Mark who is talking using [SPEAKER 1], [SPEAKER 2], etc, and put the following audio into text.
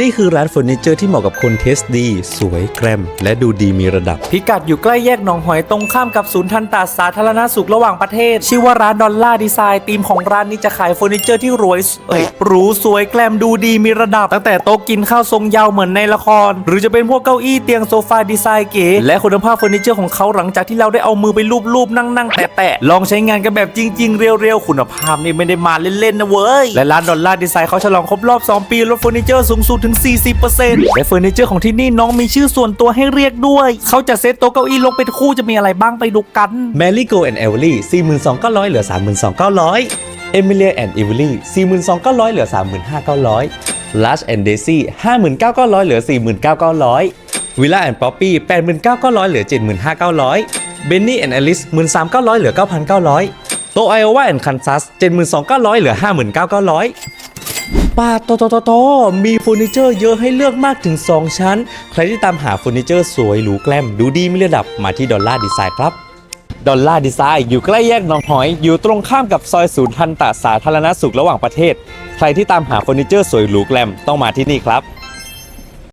[SPEAKER 1] นี่คือร้านเฟอร์นิเจอร์ที่เหมาะกับคนเทสดี สวยแกรม และดูดีมีระดับ
[SPEAKER 2] พิกัดอยู่ใกล้แยกหนองหอยตรงข้ามกับศูนย์ทันตาสาธารณสุขระหว่างประเทศ ชื่อว่าร้านดอลล่าดีไซน์ธีมของร้านนี้จะขายเฟอร์นิเจอร์ที่รวยเอ้ยหรูสวยแกลมดูดีมีระดับ ตั้งแต่โต๊ะกินข้าวทรงยาวเหมือนในละคร หรือจะเป็นพวกเก้าอี้เตียงโซฟาดีไซน์เก๋และคุณภาพเฟอร์นิเจอร์ของเขาหลังจากที่เราได้เอามือไปลูบๆนั่งๆแตะๆลองใช้งานกันแบบจริง ๆ เรียวๆคุณภาพนี่ไม่ได้มาเล่นๆนะเว้ยและร้านดอลล่าดีไซน์เขาฉลองครบรอบ 2 ปีลดเฟอร์นิเจอร์สูงสุดถึง 40%และเฟอร์นิเจอร์ของที่นี่น้องมีชื่อส่วนตัวให้เรียกด้วย เขาจะเซตโต๊ะเก้าอี้ลงเป็นคู่จะมีอะไรบ้างไปดูกัน
[SPEAKER 1] m a r y Go and Everly 42,900 เหลือ 32,900 Emilia and Everly 42,900 เหลือ 35,900 Lush and Daisy 59,900 เหลือ 49,900 Villa and Poppy 89,900 เหลือ 75,900 Benny and Alice 13,900 เหลือ 9,900โต Iowa and Kansas 72,900 เหลือ 59,900 ป้าโตโตโตโตมีเฟอร์นิเจอร์เยอะให้เลือกมากถึง 2 ชั้น ใครที่ตามหาเฟอร์นิเจอร์สวยหรูแกล้มดูดีมีระดับมาที่ดอลล่าดีไซน์ครับดอลล่าดีไซน์อยู่ใกล้แยกหนองหอย อยู่ตรงข้ามกับซอยศูนย์ทันตสาธารณสุขระหว่างประเทศ ใครที่ตามหาเฟอร์นิเจอร์สวยหรูแกลมต้องมาที่นี่ครับ